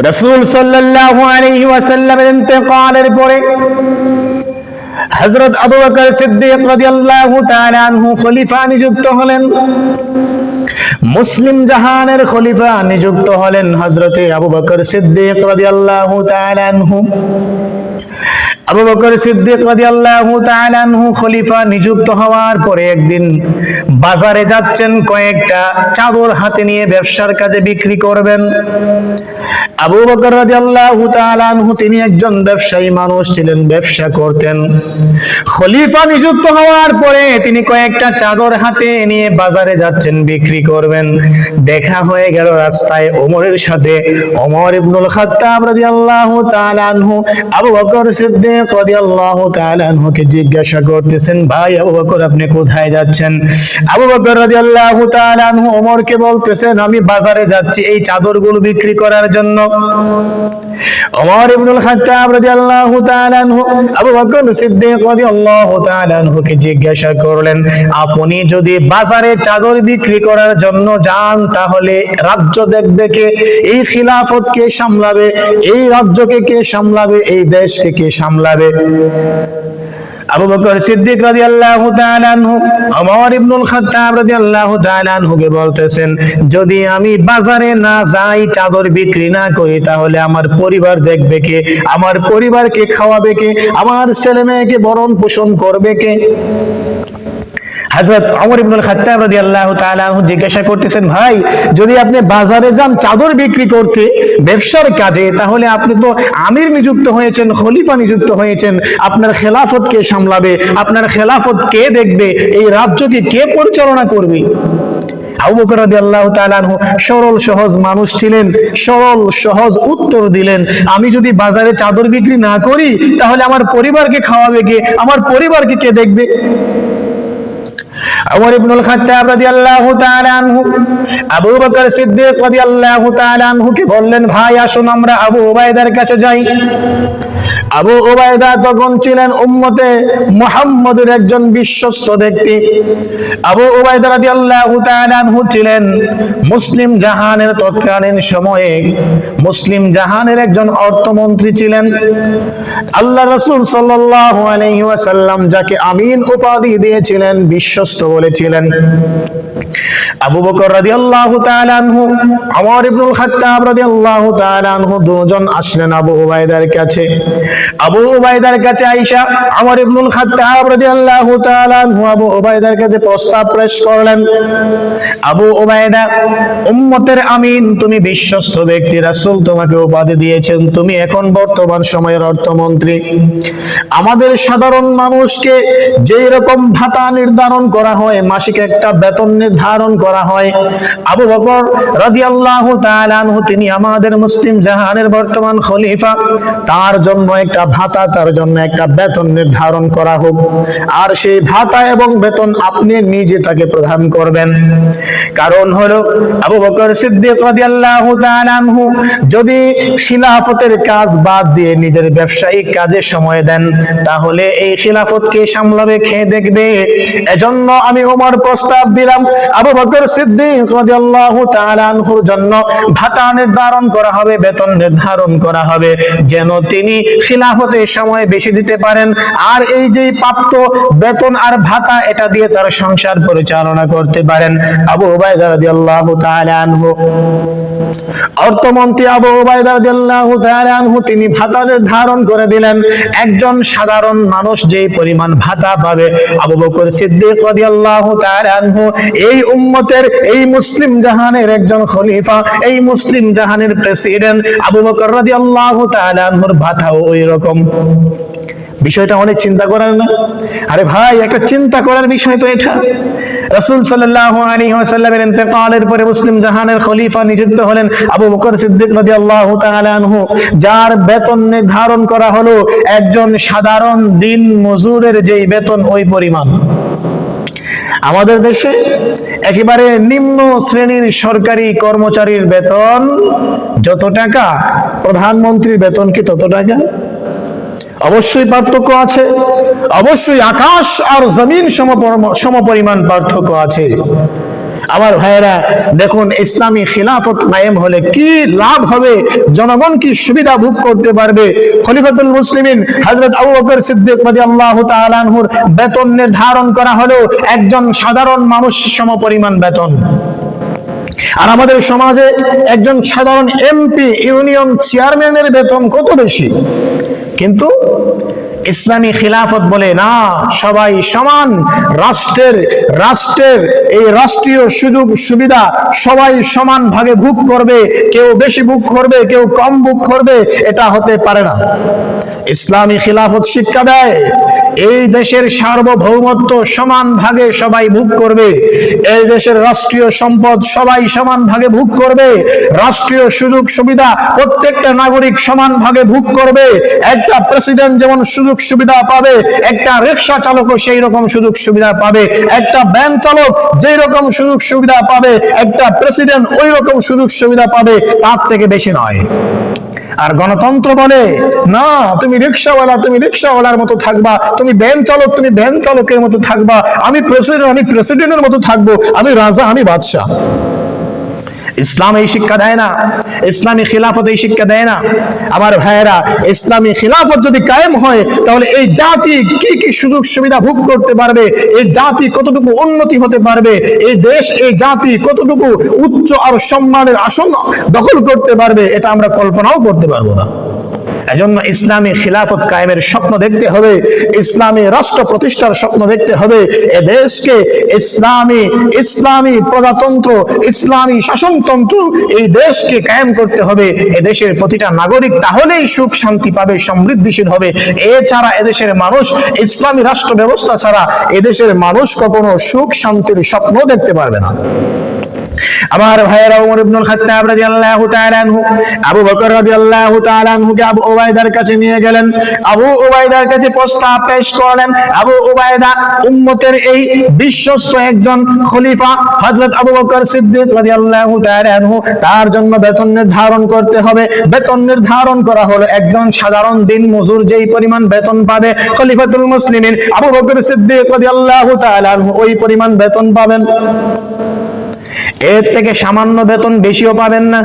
রসুল সাল্লাহ আলহি ওয়াসাল্লামের ইন্তেকালের পরে হযরত আবু বকর সিদ্দিক রাদিয়াল্লাহু তাআলা আনহু খলিফা নিযুক্ত হলেন। মুসলিম জাহানের খলিফা নিযুক্ত হলেন হযরতে আবু বকর সিদ্দিক রাদিয়াল্লাহু তাআলা আনহু। আবু বকর সিদ্দিক রাদিয়াল্লাহু তাআলা আনহু খলিফা নিযুক্ত হওয়ার পরে একদিন বাজারে যাচ্ছেন, কয়েকটা চাদর হাতে নিয়ে ব্যবসার কাজে বিক্রি করবেন। আবু বকর রাদিয়াল্লাহু তাআলা আনহু, তিনি একজন ব্যবসায়ী মানুষ ছিলেন, ব্যবসা করতেন। খলিফা নিযুক্ত হওয়ার পরে তিনি কয়েকটা চাদর হাতে নিয়ে বাজারে যাচ্ছেন, বিক্রি করবেন। দেখা হয়ে গেল রাস্তায় ওমরের সাথে ওমর ইবনুল খাত্তাব রাদিয়াল্লাহু তাআলা আনহু, আবু বকর সিদ্দিক রাদিয়াল্লাহু তাআলা আনহুকে জিজ্ঞাসা করতেছেন, ভাই আবু বকর, আপনি কোথায় যাচ্ছেন? আবু বকর রাদিয়াল্লাহু তাআলা আনহু ওমরকে বলতেছেন, আমি বাজারে যাচ্ছি এই চাদরগুলো বিক্রি করার জন্য। ওমর ইবনুল খাত্তাব রাদিয়াল্লাহু তাআলা আনহু, আবু বকর সিদ্দিক জিজ্ঞাসা করলেন, আপনি যদি বাজারে চাদর বিক্রি করার জন্য যান, তাহলে রাজ্য দেখবে কে? এই খিলাফত কে সামলাবে? এই রাজ্যকে কে সামলাবে? এই দেশকে কে সামলাবে? আবু বকর সিদ্দিক রাদিয়াল্লাহু তাআলা আনহু, ওমর ইবনুল খাত্তাব রাদিয়াল্লাহু তাআলা আনহুকে বলতেছেন, যদি আমি বাজারে না যাই, চাদর বিক্রি না করি, তাহলে আমার পরিবার দেখবে কে? আমার পরিবারকে খাওয়াবে কে? আমার ছেলে মেয়েকে বরণ পোষণ করবে কে? হযরত ওমর ইবনুল খাত্তাব রাদিয়াল্লাহু তাআলা আনহু জিজ্ঞাসা করতেছেন, ভাই, যদি আপনি বাজারে যান চাদর বিক্রি করতে, ব্যবসার কাজে, তাহলে আপনি তো আমির নিযুক্ত হয়েছেন, খলিফা নিযুক্ত হয়েছেন। আপনার খেলাফত কে সামলাবে? আপনার খেলাফত কে দেখবে? এই রাজ্যকে কে পরিচালনা করবে? সরল, সহজ মানুষ ছিলেন, সরল, সহজ উত্তর দিলেন, আমি যদি বাজারে চাদর বিক্রি না করি, তাহলে আমার পরিবারকে খাওয়াবে কে? আমার পরিবারকে কে দেখবে? ওমর ইবনুল খাত্তাব রাদিয়াল্লাহু তাআলা আনহু, আবু বকর সিদ্দিক রাদিয়াল্লাহু তাআলা আনহুকে বললেন, ভাই, আসুন আমরা আবু ওবায়দার কাছে যাই। আবু ওবায়দা তখন ছিলেন উম্মতে মুহাম্মদের একজন বিশ্বস্ত ব্যক্তি। আবু ওবায়দা রাদিয়াল্লাহু তাআলা আনহু ছিলেন মুসলিম জাহানের তৎকালীন সময়ে মুসলিম জাহানের একজন অর্থমন্ত্রী ছিলেন। আল্লাহ রাসূল সাল্লাল্লাহু আলাইহি ওয়াসাল্লাম যাকে আমিন উপাধি দিয়েছিলেন, বিশ্বস্ত বলেছিলেন। আবু বকর রাদিয়াল্লাহু তাআলা আনহু, ওমর ইবনুল খাত্তাব রাদিয়াল্লাহু তাআলা আনহু দুজন আসলেন আবু উবাইদার কাছে। আবু উবাইদার কাছে আয়েশা, ওমর ইবনুল খাত্তাব রাদিয়াল্লাহু তাআলা আনহু আবু উবাইদার কাছে প্রস্তাব পেশ করলেন, আবু উবাইদা উম্মতের আমিন, তুমি বিশ্বস্ত ব্যক্তি, রাসূল তোমাকে উপাধি দিয়েছেন, তুমি এখন বর্তমান সময়ের অর্থমন্ত্রী। আমাদের সাধারণ মানুষকে যেই রকম ভাতা নির্ধারণ করা হয় মাসিক একটা বেতন নির্ধারণ করা হয়। আবু বকর তাআলা আনহু, তিনি আমাদের মুসলিম জাহানের বর্তমান খলিফা। তার জন্য একটা ভাতা, তার জন্য একটা বেতন নির্ধারণ করা হোক। আর সেই ভাতা এবং বেতন আপনি নিজে তাকে প্রদান করবেন। কারণ হলো, আবু বকর সিদ্দিক রাদিয়াল্লাহু তাআলা আনহু যদি খিলাফতের কাজ বাদ দিয়ে নিজের ব্যবসায়িক কাজে সময় দেন, তাহলে এই খিলাফতকে সামলাবে, খেয়ে দেখবে। এজন্য আমি ওমর প্রস্তাব দিলাম। আবু বকর সিদ্দিক রাদিয়াল্লাহু তাআলা আনহুর জন্য ভাতা নির্ধারণ করা হবে, বেতন নির্ধারণ করা হবে, যেন তিনি খিলাফতে সময় বেশি দিতে পারেন। আর এই যে প্রাপ্ত বেতন আর ভাতা, এটা দিয়ে তার সংসার পরিচালনা করতে পারেন। আবু উবাইদা রাদিয়াল্লাহু তাআলা আনহু। অর্থমন্ত্রী আবু উবাইদা রাদিয়াল্লাহু তাআলা আনহু, তিনি ভাতা নির্ধারণ করে দিলেন। একজন সাধারণ মানুষ যেই পরিমাণ ভাতা পাবে, আবু বকর সিদ্দিক রাদিয়াল্লাহু তাআলা আনহু, এই উম্মতের এই মুসলিম জাহানের একজন খলিফা, এই মুসলিম জাহানের প্রেসিডেন্ট আবু বকর রাদিয়াল্লাহু তাআলা ভাতাও ওই বিষয়টা অনেক চিন্তা করার না? আরে ভাই, একটা চিন্তা করার বিষয় তো এটা। রাসূল সাল্লাল্লাহু আলাইহি ওয়াসাল্লামের ইন্তেকালের পরে মুসলিম জাহানের খলিফা নিযুক্ত হলেন আবু বকর সিদ্দিক রাদিয়াল্লাহু তাআলা আনহু, যার বেতন নির্ধারণ করা হলো একজন সাধারণ দিন মজুরের যেই বেতন ওই পরিমাণ। আমাদের দেশে একেবারে নিম্ন শ্রেণির সরকারি কর্মচারীর বেতন যত টাকা? প্রধানমন্ত্রীর বেতন কি তত টাকা? অবশ্যই পার্থক্য আছে। অবশ্যই আকাশ আর জমিন সমপরিমাণ পার্থক্য আছে। আমার ভাইয়েরা, দেখুন, ইসলামী খিলাফত কায়েম হলে কি লাভ হবে? জনগণ কি সুবিধা ভোগ করতে পারবে? খলিফাতুল মুসলিমিন হযরত আবু বকর সিদ্দিক রাদিয়াল্লাহু তাআলা আনহুর বেতন নির্ধারণ করা হলো একজন সাধারণ মানুষ সম পরিমাণ বেতন। আর আমাদের সমাজে একজন সাধারণ এমপি, ইউনিয়ন চেয়ারম্যানের বেতন কত বেশি? কিন্তু ইসলামী খিলাফত বলে, না, সবাই সমান। রাষ্ট্রের রাষ্ট্রের এই রাষ্ট্রীয় সুযোগ সুবিধা সবাই সমান ভাগে ভোগ করবে। কেউ বেশি ভোগ করবে, কেউ কম ভোগ করবে, এটা হতে পারে না। ইসলামী খিলাফত শিক্ষা দেয়, এই দেশের সার্বভৌমত্ব সমান ভাগে সবাই ভোগ করবে। এই দেশের রাষ্ট্রীয় সম্পদ সবাই সমান ভাগে ভোগ করবে। রাষ্ট্রীয় সুযোগ সুবিধা প্রত্যেকটা নাগরিক সমান ভাগে ভোগ করবে। একটা প্রেসিডেন্ট যেমন সুযোগ সুবিধা পাবে, একটা রিক্সা চালকও সেই রকম সুযোগ সুবিধা পাবে, একটা ব্যাংক চালক যেই রকম সুযোগ সুবিধা পাবে, একটা প্রেসিডেন্ট ওই রকম সুযোগ সুবিধা পাবে, তার থেকে বেশি নয়। আর গণতন্ত্র বলে, না, তুমি রিক্সাওয়ালা, তুমি রিক্সাওয়ালার মতো থাকবা, তুমি ভ্যান চালক, তুমি ভ্যান চালকের মতো থাকবা, আমি প্রেসিডেন্ট আমি প্রেসিডেন্টের মতো থাকব, আমি রাজা, আমি বাদশাহ। ইসলাম এই শিক্ষা দেয় না, ইসলামী খিলাফত এই শিক্ষা দেয় না। আমার ভাইয়েরা, ইসলামী খিলাফত যদি কায়েম হয়, তাহলে এই জাতি কি কি সুযোগ সুবিধা ভোগ করতে পারবে? এই জাতি কতটুকু উন্নতি হতে পারবে? এই দেশ, এই জাতি কতটুকু উচ্চ আর সম্মানের আসন দখল করতে পারবে? এটা আমরা কল্পনাও করতে পারব না। এজন্য ইসলামী খিলাফত কায়েমের স্বপ্ন দেখতে হবে, ইসলামী রাষ্ট্র প্রতিষ্ঠার স্বপ্ন দেখতে হবে, এ দেশকে ইসলামী ইসলামী প্রজাতন্ত্র, ইসলামী শাসনতন্ত্র এই দেশকে কায়েম করতে হবে। এ দেশের প্রতিটা নাগরিক তাহলেই সুখ শান্তি পাবে, সমৃদ্ধিশীল হবে। এছাড়া এদেশের মানুষ, ইসলামী রাষ্ট্র ব্যবস্থা ছাড়া এদেশের মানুষ কখনো সুখ শান্তির স্বপ্ন দেখতে পারবে না। আমার ভাইয়েরা ওমর ইবনুল খাত্তাব রাদিয়াল্লাহু তাআলা আনহু, আবু বকর রাদিয়াল্লাহু তাআলা আনহুকে আবু উবাইদার কাছে নিয়ে গেলেন। আবু উবাইদার কাছে প্রস্তাব পেশ করলেন, আবু উবাইদা উম্মতের এই বিশ্বস্ত একজন খলিফা, হযরত আবু বকর সিদ্দিক রাদিয়াল্লাহু তাআলা আনহু, তার জন্য বেতন নির্ধারণ করতে হবে। বেতন নির্ধারণ করা হলো একজন সাধারণ দিন মজুর যেই পরিমাণ বেতন পাবে, খলিফাতুল মুসলিমিন। আবু বকর সিদ্দিক রাদিয়াল্লাহু তাআলা আনহু ওই পরিমাণ বেতন পাবেন। এর থেকে সামান্য বেতন বেশিও পাবেন না।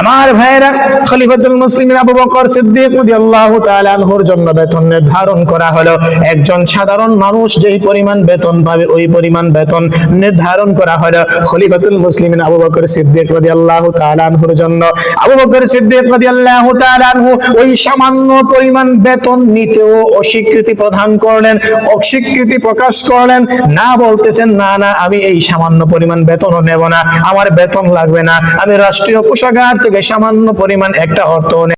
আমার ভাইয়েরা, খলিফাতুল মুসলিমিন আবু বকর সিদ্দিক রাদিয়াল্লাহু তাআলা আনহুর জন্য বেতন নির্ধারণ করা হলো। একজন সাধারণ মানুষ যেই পরিমাণ বেতন পাবে, ওই পরিমাণ বেতন নির্ধারণ করা হলো। খলিফাতুল মুসলিমিন আবু বকর সিদ্দিক রাদিয়াল্লাহু তাআলা আনহুর জন্য। আবু বকর সিদ্দিক রাদিয়াল্লাহু তাআলা আনহু ওই সামান্য পরিমাণ বেতন নিতেও অস্বীকৃতি প্রদান করলেন, অস্বীকৃতি প্রকাশ করলেন। না বলতেছেন, না না, আমি এই সামান্য পরিমাণ বেতনও নেব না, আমার বেতন লাগবে না। আমি রাষ্ট্রীয় কোষাগার থেকে সামান্য পরিমাণ একটা অর্থ